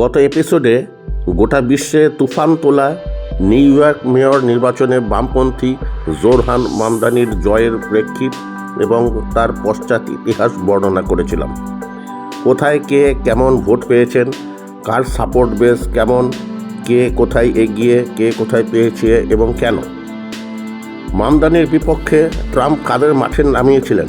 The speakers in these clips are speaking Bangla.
গত এপিসোডে গোটা বিশ্বে তুফান তোলা নিউ ইয়র্ক মেয়র নির্বাচনে বামপন্থী জোরহান মামদানির জয়ের প্রেক্ষিত এবং তার পশ্চাৎ ইতিহাস বর্ণনা করেছিলাম। কোথায় কে কেমন ভোট পেয়েছেন? কার সাপোর্ট বেস কেমন? কে কোথায় এগিয়ে, কে কোথায় পেয়েছে এবং কেন? মামদানির বিপক্ষে ট্রাম্প কাদের মাঠে নামিয়েছিলেন?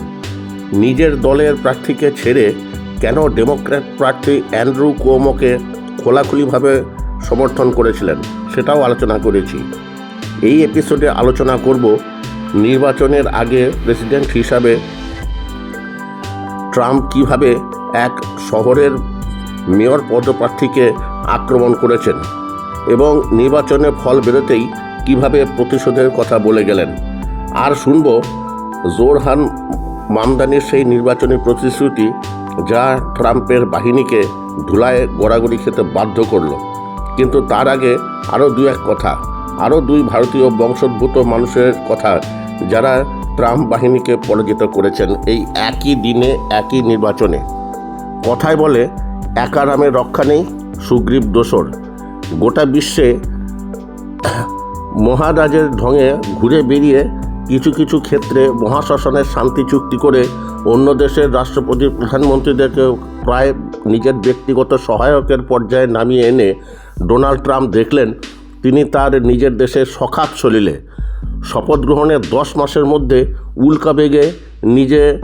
নিজের দলের প্রার্থীকে ছেড়ে কেন ডেমোক্র্যাট প্রার্থী অ্যান্ড্রু কোমোকে খোলাখুলিভাবে সমর্থন করেছিলেন, সেটাও আলোচনা করেছি। এই এপিসোডে আলোচনা করব নির্বাচনের আগে প্রেসিডেন্ট হিসাবে ট্রাম্প কীভাবে এক শহরের মেয়র পদপ্রার্থীকে আক্রমণ করেছেন এবং নির্বাচনে ফল বেরোতেই কীভাবে প্রতিশোধের কথা বলে গেলেন। আর শুনব জোরহান মামদানির সেই নির্বাচনী প্রতিশ্রুতি যা ট্রাম্পের বাহিনীকে ধুলায় গড়াগড়ি খেতে বাধ্য করল। কিন্তু তার আগে আরও দু এক কথা, আরও দুই ভারতীয় বংশোদ্ভূত মানুষের কথা যারা ট্রাম্প বাহিনীকে পরাজিত করেছেন এই একই দিনে, একই নির্বাচনে। কথায় বলে, একা রামের রক্ষা নেই, সুগ্রীব দোসর গোটা বিশ্বে মহারাজের ঢঙে ঘুরে বেরিয়ে কিছু কিছু ক্ষেত্রে মহাশাসনের শান্তি চুক্তি করে অন্য দেশের রাষ্ট্রপতির প্রধানমন্ত্রীদেরকে প্রায় নিজের ব্যক্তিগত সহায়কের পর্যায়ে নামিয়ে এনে ডোনাল্ড ট্রাম্প দেখলেন, তিনি তার নিজের দেশের সখাত চলিলে। শপথ গ্রহণের দশ মাসের মধ্যে উল্কা বেগে নিজে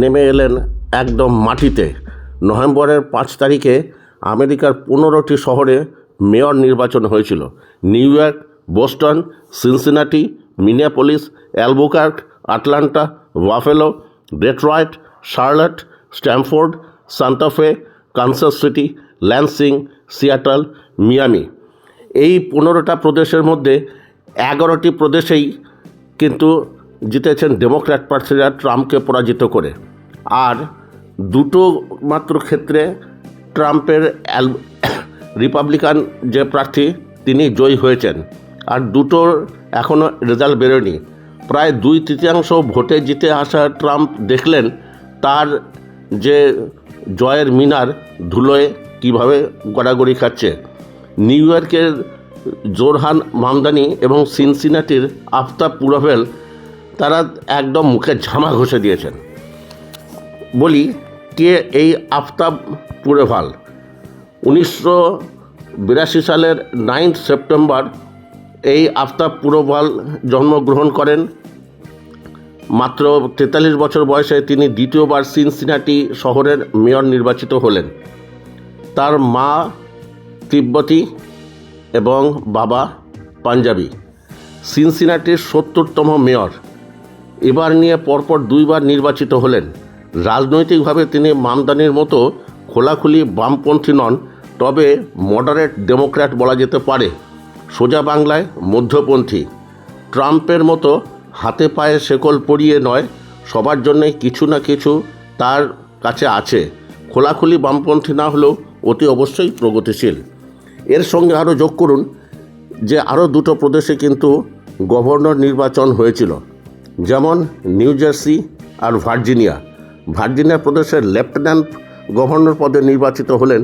নেমে এলেন একদম মাটিতে। নভেম্বরের পাঁচ তারিখে আমেরিকার পনেরোটি শহরে মেয়র নির্বাচন হয়েছিল। New York, Boston, Cincinnati, Minneapolis, Albuquerque, Atlanta Buffalo Detroit Charlotte Stamford Santa Fe Kansas City Lansing Seattle Miami এই পনেরোটা প্রদেশের মধ্যে এগারোটি প্রদেশেই কিন্তু জিতেছেন ডেমোক্র্যাট প্রার্থীরা ট্রাম্পকে পরাজিত করে। আর দুটো মাত্র ক্ষেত্রে ট্রাম্পের অ্যাল, রিপাবলিকান যে প্রার্থী, তিনি জয়ী হয়েছেন। আর দুটোর এখনও রেজাল্ট বেরোয়নি। প্রায় দুই তৃতীয়াংশ ভোটে জিতে আসা ট্রাম্প দেখলেন তার যে জয়ের মিনার ধুলোয় কীভাবে গড়াগড়ি খাচ্ছে। নিউ ইয়র্কের জোরহান মামদানি এবং সিনসিনাটির আফতাব পুরভেল তারা একদম মুখে ঝামা ঘষে দিয়েছেন। বলি, কে এই আফতাব পুরেভাল উনিশশো বিরাশি সালের নাইন্থ সেপ্টেম্বর এই আফতাব পুরভাল জন্মগ্রহণ করেন। মাত্র তেতাল্লিশ বছর বয়সে তিনি দ্বিতীয়বার সিনসিনাটি শহরের মেয়র নির্বাচিত হলেন। তার মা তিব্বতী এবং বাবা পাঞ্জাবি। সিনসিনাটির সত্তরতম মেয়র। এবার নিয়ে পরপর দুইবার নির্বাচিত হলেন। রাজনৈতিকভাবে তিনি মামদানির মতো খোলাখুলি বামপন্থী নন, তবে মডারেট ডেমোক্র্যাট বলা যেতে পারে। সোজা বাংলায় মধ্যপন্থী। ট্রাম্পের মতো হাতে পায়ে শেকল পরিয়ে নয়, সবার জন্যই কিছু না কিছু তার কাছে আছে। খোলাখুলি বামপন্থী না হলেও অতি অবশ্যই প্রগতিশীল। এর সঙ্গে আরও যোগ করুন যে আরও দুটো প্রদেশে কিন্তু গভর্নর নির্বাচন হয়েছিল, যেমন নিউ জার্সি আর ভার্জিনিয়া। ভার্জিনিয়া প্রদেশের লেফটেন্যান্ট গভর্নর পদে নির্বাচিত হলেন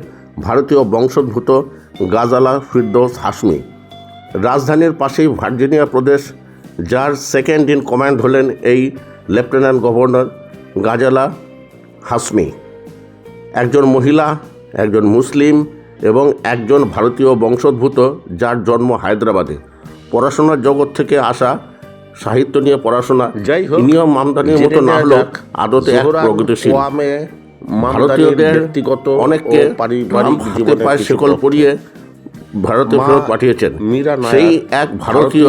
ভারতীয় বংশোদ্ভূত গাজালা ফিরদৌস হাসমি রাজধানীর পাশেই ভার্জিনিয়া প্রদেশ যার সেকেন্ড ইন কমান্ড হলেন এই লেফটেন্যান্ট গভর্নর গাজালা হাসমি। একজন মহিলা একজন মুসলিম এবং একজন ভারতীয় বংশোদ্ভূত যার জন্ম হায়দ্রাবাদে। পড়াশোনার জগৎ থেকে আসা সাহিত্য নিয়ে পড়াশোনা যাই হোক, নিয়ম মামদানির মতো না হলেও আদতে এক প্রগতিশীল। ভারতীয়দের ব্যক্তিগত অনেককে পারিবারিক জীবনের পায়ে শেকল তথ্য। ভারতে ফেরত পাঠিয়েছেন। সেই এক ভারতীয়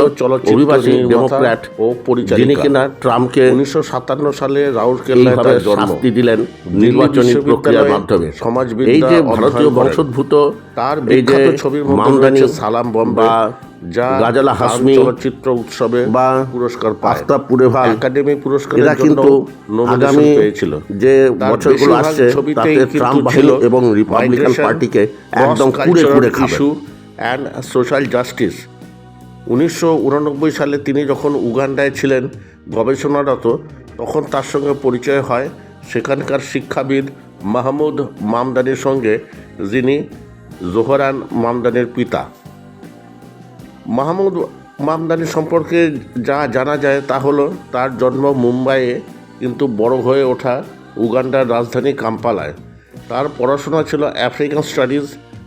অভিবাসী ডেমোক্র্যাট ও পরিচালিকা। যিনি কিনা ট্রাম্পকে উনিশশো সাতান্ন সালে রাউরকেল্লায় এইভাবে শাস্তি দিলেন নির্বাচনী প্রক্রিয়ার মাধ্যমে। সমাজবিদ্যা এই যে ভারতীয় বংশোদ্ভূত তার এই যে বিখ্যাত ছবির মামদানি সালাম বম্বে যা গাজালা হাসমি চলচ্চিত্র উৎসবে বা পুরস্কার আফতাব পুরেভাল একাডেমি পুরস্কার এরা কিন্তু আগামী পেয়েছিল। যে বছরগুলো আসছে তাতে ট্রাম্প বাহিনী এবং রিপাবলিকান পার্টিকে একদম কুড়ে কুড়ে খাবে। Issue social justice. উনিশশো উননব্বই সালে তিনি যখন উগান্ডায় ছিলেন গবেষণারত, তখন তার সঙ্গে পরিচয় হয় সেখানকার শিক্ষাবিদ মাহমুদ মামদানির সঙ্গে, যিনি জোহরান মামদানির পিতা। মাহমুদ মামদানি সম্পর্কে যা জানা যায় তা হলো, তার জন্ম মুম্বাইয়ে, কিন্তু বড় হয়ে ওঠা উগান্ডার রাজধানী কাম্পালায়। তার পড়াশোনা ছিল African studies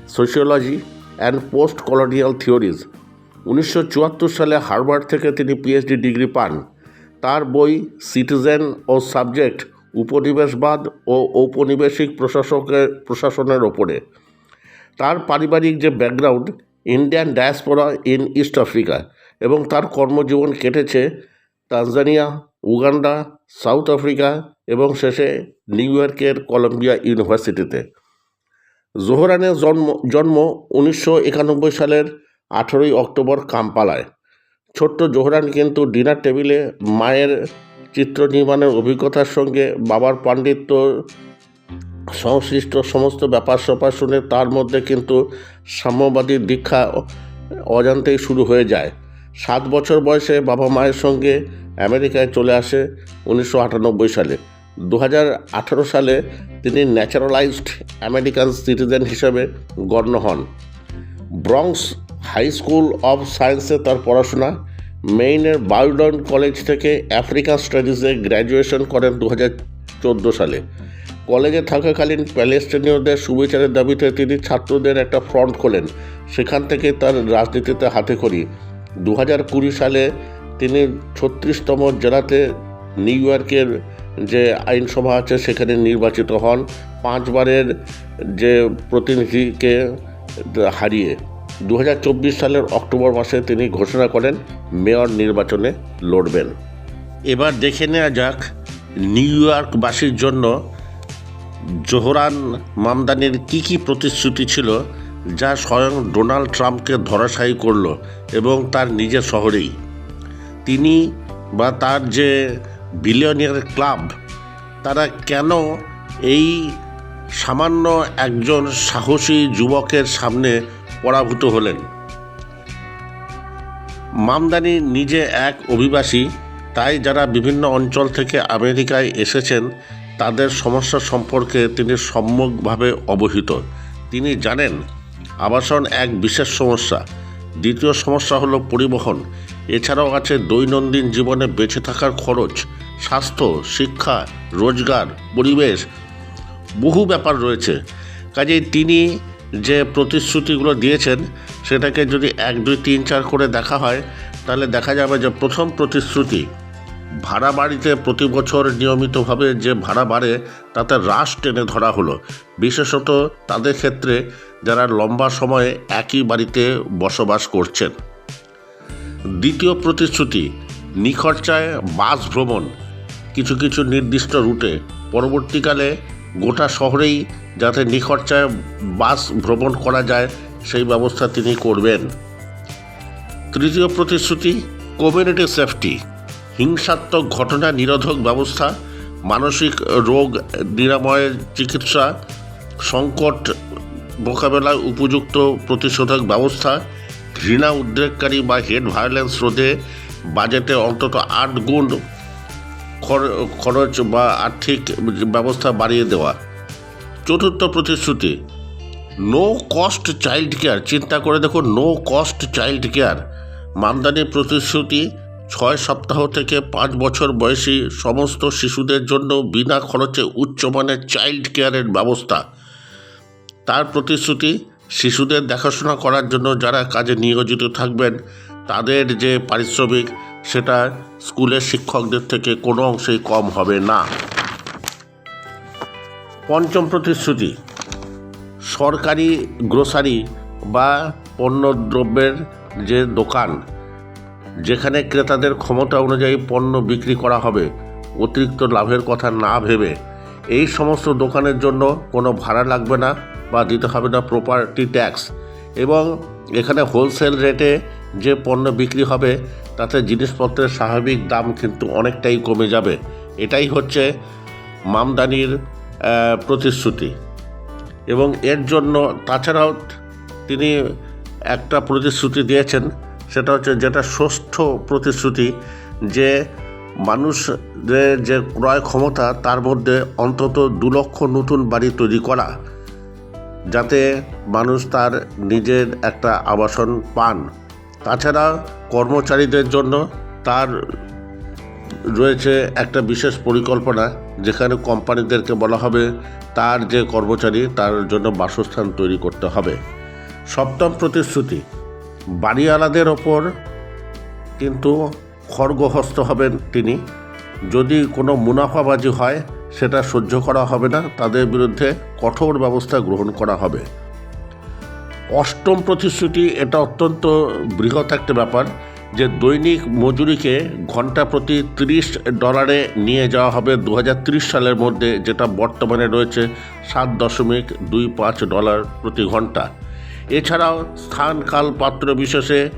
sociology and post colonial theories উনিশশো চুয়াত্তর সালে হার্ভার্ড থেকে তিনি পিএইচডি ডিগ্রি পান। তার বই সিটিজেন ও সাবজেক্ট উপনিবেশবাদ ও ঔপনিবেশিক প্রশাসকের, প্রশাসনের ওপরে। তার পারিবারিক যে background Indian diaspora in East Africa এবং তার কর্মজীবন কেটেছে তানজানিয়া উগান্ডা সাউথ আফ্রিকা এবং শেষে নিউ ইয়র্কের কলম্বিয়া ইউনিভার্সিটিতে জোহরানের জন্ম জন্ম উনিশশো একানব্বই সালের আঠেরোই অক্টোবর কাম্পালায়। ছোট্ট জোহরান কিন্তু ডিনার টেবিলে মায়ের চিত্র নির্মাণের অভিজ্ঞতার সঙ্গে বাবার পাণ্ডিত্য, সংশ্লিষ্ট সমস্ত ব্যাপার স্যাপার শুনে তার মধ্যে কিন্তু সাম্যবাদী দীক্ষা অজান্তেই শুরু হয়ে যায়। সাত বছর বয়সে বাবা মায়ের সঙ্গে আমেরিকায় চলে আসে উনিশশো আটানব্বই সালে। দু সালে তিনি ন্যাচারালাইজড আমেরিকান সিটিজেন হিসেবে গণ্য হন। ব্রঙ্কস হাই স্কুল অফ সায়েন্সে তার পড়াশোনা মেইনের বায়োডন কলেজ থেকে আফ্রিকান স্টাডিজে গ্র্যাজুয়েশন করেন দু চোদ্দ সালে। কলেজে থাকাকালীন প্যালেস্টিনীয়দের সুবিচারের দাবিতে তিনি ছাত্রদের একটা ফ্রন্ট খোলেন, সেখান থেকে তার রাজনীতিতে হাতে খড়ি। দু হাজার সালে তিনি ছত্রিশতম জেলাতে নিউ ইয়র্কের যে আইনসভা আছে, সেখানে নির্বাচিত হন। পাঁচবারের যে প্রতিনিধিকে হারিয়ে দু হাজার চব্বিশ সালের অক্টোবর মাসে তিনি ঘোষণা করেন, মেয়র নির্বাচনে লড়বেন। এবার দেখে নেওয়া যাক, নিউ ইয়র্কবাসীর জন্য জোহরান মামদানির কি কি প্রতিশ্রুতি ছিল, যা স্বয়ং ডোনাল্ড ট্রাম্পকে ধরাশায়ী করল এবং তার নিজের শহরেই। তিনি বা তার যে বিলিয়নিয়ার ক্লাব তারা কেন এই সামান্য একজন সাহসী যুবকের সামনে পরাভূত হলেন? মামদানি নিজে এক অভিবাসী, তাই যারা বিভিন্ন অঞ্চল থেকে আমেরিকায় এসেছেন, তাদের সমস্যা সম্পর্কে তিনি সম্যকভাবে অবহিত। তিনি জানেন, আবাসন এক বিশেষ সমস্যা। দ্বিতীয় সমস্যা হলো পরিবহন। এছাড়াও আছে দৈনন্দিন জীবনে বেঁচে থাকার খরচ। স্বাস্থ্য, শিক্ষা, রোজগার, পরিবেশ বহু ব্যাপার রয়েছে। কাজেই তিনি যে প্রতিশ্রুতিগুলো দিয়েছেন, সেটাকে যদি এক, দুই, তিন, চার করে দেখা হয়, তাহলে দেখা যাবে যে প্রথম প্রতিশ্রুতি, ভাড়া বাড়িতে প্রতি বছর নিয়মিতভাবে যে ভাড়া বাড়ে, তাতে হ্রাস টেনে ধরা হলো। বিশেষত তাদের ক্ষেত্রে যারা লম্বা সময়ে একই বাড়িতে বসবাস করছেন। দ্বিতীয় প্রতিশ্রুতি, নিখরচায় বাস ভ্রমণ। কিছু কিছু নির্দিষ্ট রুটে। পরবর্তীকালে গোটা শহরেই যাতে নিখরচায় বাস ভ্রমণ করা যায়, সেই ব্যবস্থা তিনি করবেন। তৃতীয় প্রতিশ্রুতি কমিউনিটি সেফটি হিংসাত্মক ঘটনা নিরোধক ব্যবস্থা, মানসিক রোগ নিরাময়ের চিকিৎসা, সংকট মোকাবেলায় উপযুক্ত প্রতিষেধক ব্যবস্থা, ঘৃণা উদ্রেককারী বা হেড ভায়োলেন্স রোধে বাজেটে অন্তত আট গুণ খরচ বা আর্থিক ব্যবস্থা বাড়িয়ে দেওয়া। চতুর্থ প্রতিশ্রুতি নো কস্ট চাইল্ড কেয়ার চিন্তা করে দেখো নো কস্ট চাইল্ড কেয়ার মামদানির প্রতিশ্রুতি, ছয় সপ্তাহ থেকে পাঁচ বছর বয়সী সমস্ত শিশুদের জন্য বিনা খরচে উচ্চমানের চাইল্ড কেয়ারের ব্যবস্থা। তার প্রতিশ্রুতি, শিশুদের দেখাশোনা করার জন্য যারা কাজে নিয়োজিত থাকবেন তাদের যে পারিশ্রমিক, সেটা স্কুলের শিক্ষকদের থেকে কোনো অংশেই কম হবে না। পঞ্চম প্রতিশ্রুতি, সরকারি গ্রোসারি বা পণ্যদ্রব্যের যে দোকান, যেখানে ক্রেতাদের ক্ষমতা অনুযায়ী পণ্য বিক্রি করা হবে, অতিরিক্ত লাভের কথা না ভেবে, এই সমস্ত দোকানের জন্য কোনো ভাড়া লাগবে না বা দিতে হবে না প্রপার্টি ট্যাক্স এবং এখানে হোলসেল রেটে যে পণ্য বিক্রি হবে, তাতে জিনিসপত্রের স্বাভাবিক দাম কিন্তু অনেকটাই কমে যাবে। এটাই হচ্ছে মামদানির প্রতিশ্রুতি। এবং এর জন্য তাছাড়াও তিনি একটা প্রতিশ্রুতি দিয়েছেন, সেটা হচ্ছে যেটা ষষ্ঠ প্রতিশ্রুতি, যে মানুষদের যে ক্রয় ক্ষমতা, তার মধ্যে অন্তত দু লক্ষ নতুন বাড়ি তৈরি করা, যাতে মানুষ তার নিজের একটা আবাসন পান। তাছাড়া কর্মচারীদের জন্য তার রয়েছে একটা বিশেষ পরিকল্পনা, যেখানে কোম্পানিদেরকে বলা হবে তার যে কর্মচারী, তার জন্য বাসস্থান তৈরি করতে হবে। সপ্তম প্রতিশ্রুতি, বাড়িওয়ালাদের ওপর কিন্তু খড়গহস্ত হবেন তিনি। যদি কোনো মুনাফাবাজি হয়, সেটা সহ্য করা হবে না, তাদের বিরুদ্ধে কঠোর ব্যবস্থা গ্রহণ করা হবে। অষ্টম প্রতিশ্রুতি, এটা অত্যন্ত বৃহৎ একটা ব্যাপার যে দৈনিক মজুরিকে ঘণ্টা প্রতি তিরিশ ডলারে নিয়ে যাওয়া হবে দু হাজার ত্রিশ সালের মধ্যে, যেটা বর্তমানে রয়েছে সাত দশমিক দুই পাঁচ ডলার প্রতি ঘণ্টা। এছাড়াও স্থান কাল পাত্র বিশেষে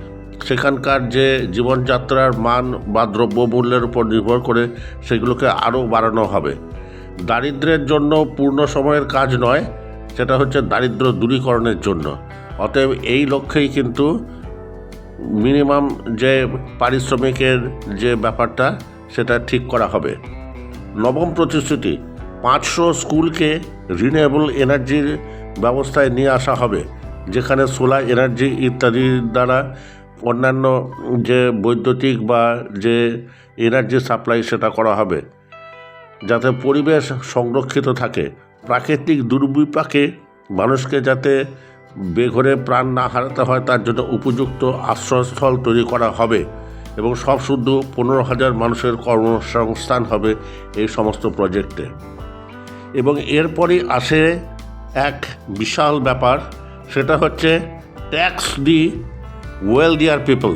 সেখানকার যে জীবনযাত্রার মান বা দ্রব্যমূল্যের উপর নির্ভর করে সেগুলোকে আরও বাড়ানো হবে। দারিদ্র্যের জন্য পূর্ণ সময়ের কাজ নয়, সেটা হচ্ছে দারিদ্র দূরীকরণের জন্য। অতএব এই লক্ষ্যেই কিন্তু মিনিমাম যে পারিশ্রমিকের যে ব্যাপারটা, সেটা ঠিক করা হবে। নবম প্রতিশ্রুতি, পাঁচশো স্কুলকে রিনিউয়েবল এনার্জির ব্যবস্থায় নিয়ে আসা হবে, যেখানে সোলার এনার্জি ইত্যাদির দ্বারা অন্যান্য যে বৈদ্যুতিক বা যে এনার্জি সাপ্লাই সেটা করা হবে, যাতে পরিবেশ সংরক্ষিত থাকে। প্রাকৃতিক দুর্বিপাকে মানুষকে যাতে বেঘরে প্রাণ না হারাতে হয়, তার জন্য উপযুক্ত আশ্রয়স্থল তৈরি করা হবে এবং সব শুদ্ধ পনেরো হাজার মানুষের কর্মসংস্থান হবে এই সমস্ত প্রজেক্টে। এবং এরপরই আসে এক বিশাল ব্যাপার, সেটা হচ্ছে ট্যাক্স দি ওয়েলদিয়ার পিপল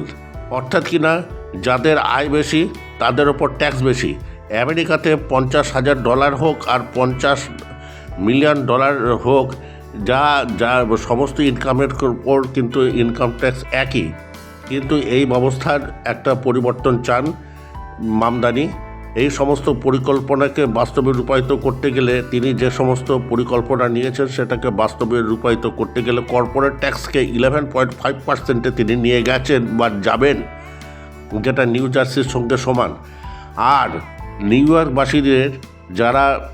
অর্থাৎ কিনা যাদের আয় বেশি, তাদের ওপর ট্যাক্স বেশি। আমেরিকাতে পঞ্চাশ হাজার ডলার হোক আর পঞ্চাশ মিলিয়ন ডলার হোক যা যা সমস্ত ইনকামের উপর কিন্তু ইনকাম ট্যাক্স একই। কিন্তু এই ব্যবস্থার একটা পরিবর্তন চান মামদানি। এই সমস্ত পরিকল্পনাকে বাস্তবে রূপায়িত করতে গেলে তিনি যে সমস্ত পরিকল্পনা নিয়েছেন সেটাকে বাস্তবে রূপায়িত করতে গেলে কর্পোরেট ট্যাক্সকে ইলেভেন পয়েন্ট ফাইভ পার্সেন্টে তিনি নিয়ে গেছেন বা যাবেন, যেটা নিউ জার্সির সঙ্গে সমান। আর নিউ ইয়র্কবাসীদের যারা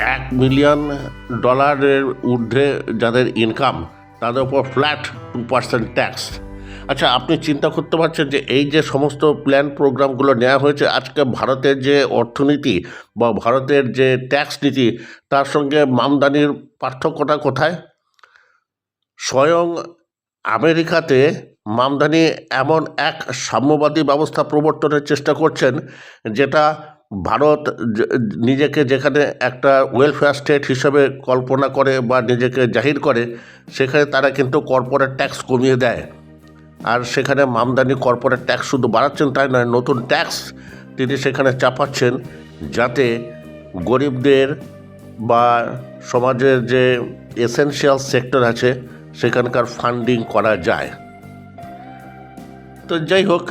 এক মিলিয়ন ডলারের ঊর্ধ্বে যাদের ইনকাম তাদের উপর ফ্ল্যাট টু পার্সেন্ট ট্যাক্স আচ্ছা আপনি চিন্তা করতে পারছেন যে এই যে সমস্ত প্ল্যান প্রোগ্রামগুলো নেওয়া হয়েছে, আজকে ভারতের যে অর্থনীতি বা ভারতের যে ট্যাক্স নীতি, তার সঙ্গে মামদানির পার্থক্যটা কোথায়? স্বয়ং আমেরিকাতে মামদানি এমন এক সাম্যবাদী ব্যবস্থা প্রবর্তনের চেষ্টা করছেন, যেটা ভারত নিজেকে যেখানে একটা ওয়েলফেয়ার স্টেট হিসেবে কল্পনা করে বা নিজেকে জাহির করে, সেখানে তারা কিন্তু কর্পোরেট ট্যাক্স কমিয়ে দেয়। আর সেখানে মামদানি কর্পোরেট ট্যাক্স শুধু বাড়াচ্ছেন তাই নয়, নতুন ট্যাক্স তিনি সেখানে চাপাচ্ছেন যাতে গরিবদের বা সমাজের যে এসেনশিয়াল সেক্টর আছে, সেখানকার ফান্ডিং করা যায়। তো যাই হোক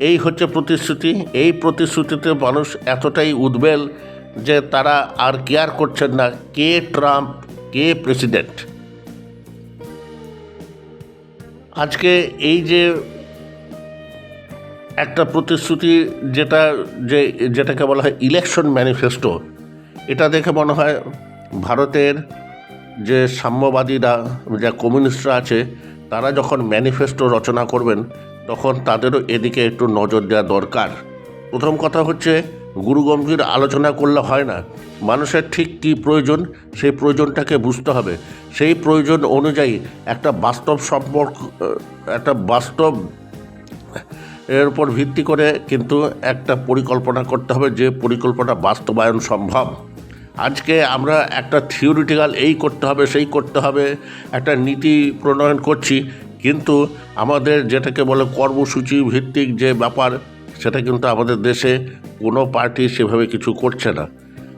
এই হচ্ছে প্রতিশ্রুতি। এই প্রতিশ্রুতিতে মানুষ এতটাই উদ্বেল যে তারা আর কেয়ার করছেন না, কে ট্রাম্প, কে প্রেসিডেন্ট। আজকে এই যে একটা প্রতিশ্রুতি যেটা যে, যেটাকে বলা হয় ইলেকশন ম্যানিফেস্টো, এটা দেখে মনে হয় ভারতের যে সাম্যবাদীরা, যা কমিউনিস্টরা আছে, তারা যখন ম্যানিফেস্টো রচনা করবেন তখন তাদেরও এদিকে একটু নজর দেওয়া দরকার। প্রথম কথা হচ্ছে গুরুগম্ভীর আলোচনা করলে হয় না। মানুষের ঠিক কী প্রয়োজন, সেই প্রয়োজনটাকে বুঝতে হবে। সেই প্রয়োজন অনুযায়ী একটা বাস্তব সম্পর্ক, একটা বাস্তব এর উপর ভিত্তি করে কিন্তু একটা পরিকল্পনা করতে হবে যে পরিকল্পনা বাস্তবায়ন সম্ভব। আজকে আমরা একটা থিওরিটিক্যাল এই করতে হবে, সেই করতে হবে, একটা নীতি প্রণয়ন করছি কিন্তু আমাদের যেটাকে বলে কর্মসূচি ভিত্তিক যে ব্যাপার, সেটা কিন্তু আমাদের দেশে কোনো পার্টি সেভাবে কিছু করছে না।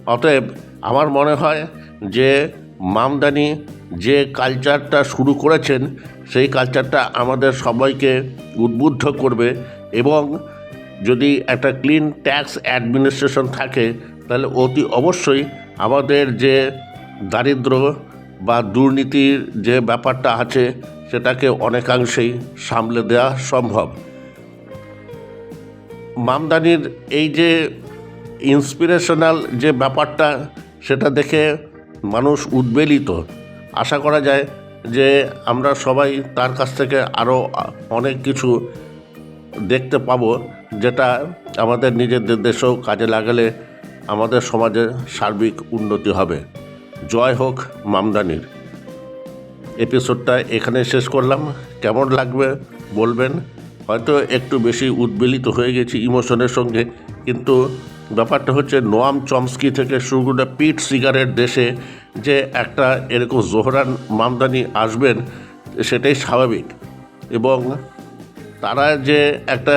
অতএব আমার মনে হয় যে মামদানি যে কালচারটা শুরু করেছেন, সেই কালচারটা আমাদের সবাইকে উদ্বুদ্ধ করবে এবং যদি একটা ক্লিন ট্যাক্স অ্যাডমিনিস্ট্রেশন থাকে, তাহলে অতি অবশ্যই আমাদের যে দারিদ্র বা দুর্নীতির যে ব্যাপারটা আছে সেটাকে অনেকাংশেই সামলে দেওয়া সম্ভব। মামদানির এই যে ইন্সপিরেশনাল যে ব্যাপারটা, সেটা দেখে মানুষ উদ্বেলিত। আশা করা যায় যে আমরা সবাই তার কাছ থেকে আরও অনেক কিছু দেখতে পাবো, যেটা আমাদের নিজেদের দেশেও কাজে লাগালে আমাদের সমাজের সার্বিক উন্নতি হবে। জয় হোক মামদানির। এপিসোডটা এখানে শেষ করলাম। কেমন লাগবে বলবেন? হয়তো একটু বেশি উদ্বেলিত হয়ে গেছি ইমোশনের সঙ্গে, কিন্তু ব্যাপারটা হচ্ছে নোয়াম চমস্কি থেকে শুরু করে পিট সিগারেট দেশে যে একটা এরকম জোহরান মামদানি আসবেন, সেটাই স্বাভাবিক। এবং তারা যে একটা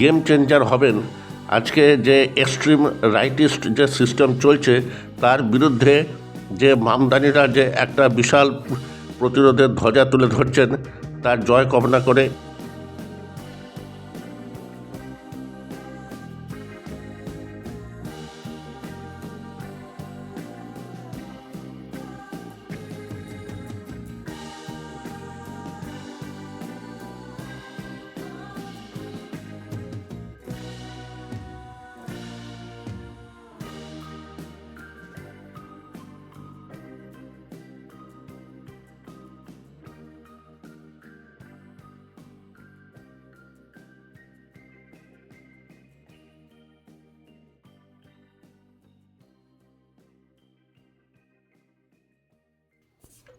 গেম চেঞ্জার হবেন, আজকে যে এক্সট্রিম রাইটিস্ট যে সিস্টেম চলছে, তার বিরুদ্ধে যে মামদানিরা যে একটা বিশাল প্রতিরোধের ধ্বজা তুলে ধরছেন। তার জয় কামনা করে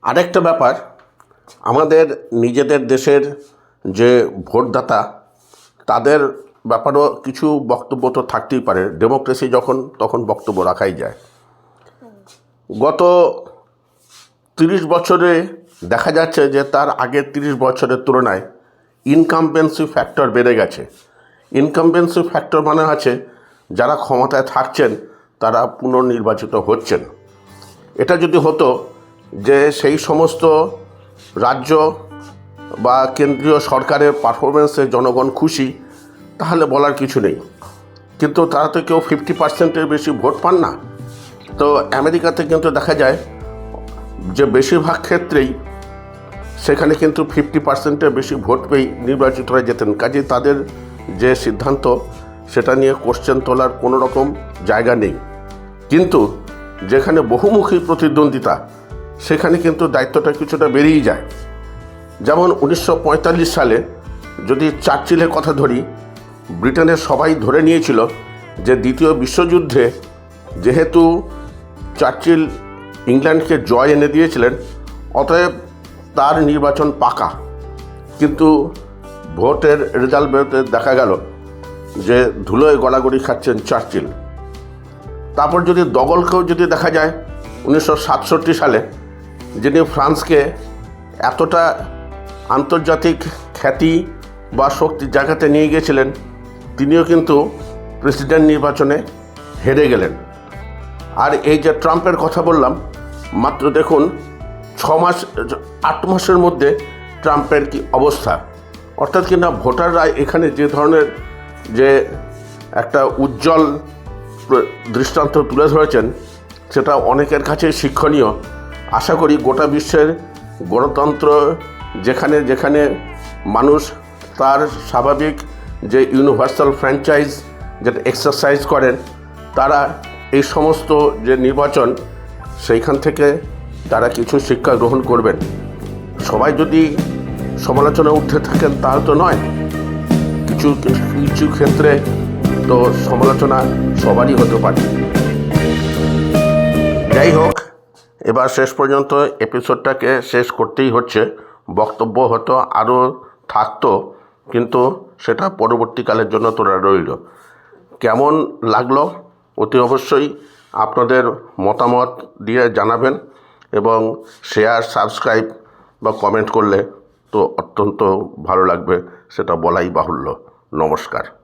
আরেকটা ব্যাপার, আমাদের নিজেদের দেশের যে ভোটদাতা, তাদের ব্যাপারও কিছু বক্তব্য তো থাকতেই পারে। ডেমোক্রেসি যখন, তখন বক্তব্য রাখাই যায়। গত তিরিশ বছরে দেখা যাচ্ছে যে তার আগের তিরিশ বছরের তুলনায় ইনকামপেন্সি ফ্যাক্টর বেড়ে গেছে। ইনকামপেন্সি ফ্যাক্টর মানে আছে যারা ক্ষমতায় থাকছেন, তারা পুনর্নির্বাচিত হচ্ছেন। এটা যদি হতো যে সেই সমস্ত রাজ্য বা কেন্দ্রীয় সরকারের পারফরমেন্সে জনগণ খুশি, তাহলে বলার কিছু নেই। কিন্তু তারা তো কেউ ফিফটি পার্সেন্টের বেশি ভোট পান না। তো আমেরিকাতে কিন্তু দেখা যায় যে বেশিরভাগ ক্ষেত্রেই সেখানে কিন্তু ফিফটি পার্সেন্টের বেশি ভোট পেয়েই নির্বাচিত হয়ে যেতেন। কাজে তাদের যে সিদ্ধান্ত, সেটা নিয়ে কোশ্চেন তোলার কোনো রকম জায়গা নেই। কিন্তু যেখানে বহুমুখী প্রতিদ্বন্দ্বিতা সেখানে কিন্তু দায়িত্বটা কিছুটা বেরিয়ে যায়। যেমন উনিশশো পঁয়তাল্লিশ সালে যদি চার্চিলের কথা ধরি, ব্রিটেনের সবাই ধরে নিয়েছিল যে দ্বিতীয় বিশ্বযুদ্ধে যেহেতু চার্চিল ইংল্যান্ডকে জয় এনে দিয়েছিলেন, অতএব তার নির্বাচন পাকা। কিন্তু ভোটের রেজাল্ট বেরোতে দেখা গেল যে ধুলোয় গড়াগড়ি খাচ্ছেন চার্চিল। তারপর যদি দগলকেও যদি দেখা যায়, উনিশশো সাতষট্টি সালে যিনি ফ্রান্সকে এতটা আন্তর্জাতিক খ্যাতি বা শক্তির জায়গাতে নিয়ে গিয়েছিলেন, তিনিও কিন্তু প্রেসিডেন্ট নির্বাচনে হেরে গেলেন। আর এই যে ট্রাম্পের কথা বললাম, মাত্র দেখুন ছ মাস, আট মাসের মধ্যে ট্রাম্পের কি অবস্থা। অর্থাৎ কিনা ভোটাররা এখানে যে ধরনের যে একটা উজ্জ্বল দৃষ্টান্ত তুলে ধরেছেন, সেটা অনেকের কাছে শিক্ষণীয়। আশা করি গোটা বিশ্বের গণতন্ত্র যেখানে যেখানে মানুষ তার স্বাভাবিক যে ইউনিভার্সাল ফ্র্যাঞ্চাইজ যেটা এক্সারসাইজ করেন, তারা এই সমস্ত যে নির্বাচন, সেইখান থেকে তারা কিছু শিক্ষা গ্রহণ করবেন। সবাই যদি সমালোচনা উঠে থাকেন তা তো নয়। কিছু কিছু ক্ষেত্রে তো সমালোচনা সবারই হতে পারে। যাই হোক এবার শেষ পর্যন্ত এপিসোডটাকে শেষ করতেই হচ্ছে। বক্তব্য হয়তো আরও থাকতো, কিন্তু সেটা পরবর্তীকালের জন্য তোরা রইল। কেমন লাগল? অতি অবশ্যই আপনাদের মতামত দিয়ে জানাবেন এবং শেয়ার সাবস্ক্রাইব বা কমেন্ট করলে তো অত্যন্ত ভালো লাগবে, সেটা বলাই বাহুল্য। নমস্কার।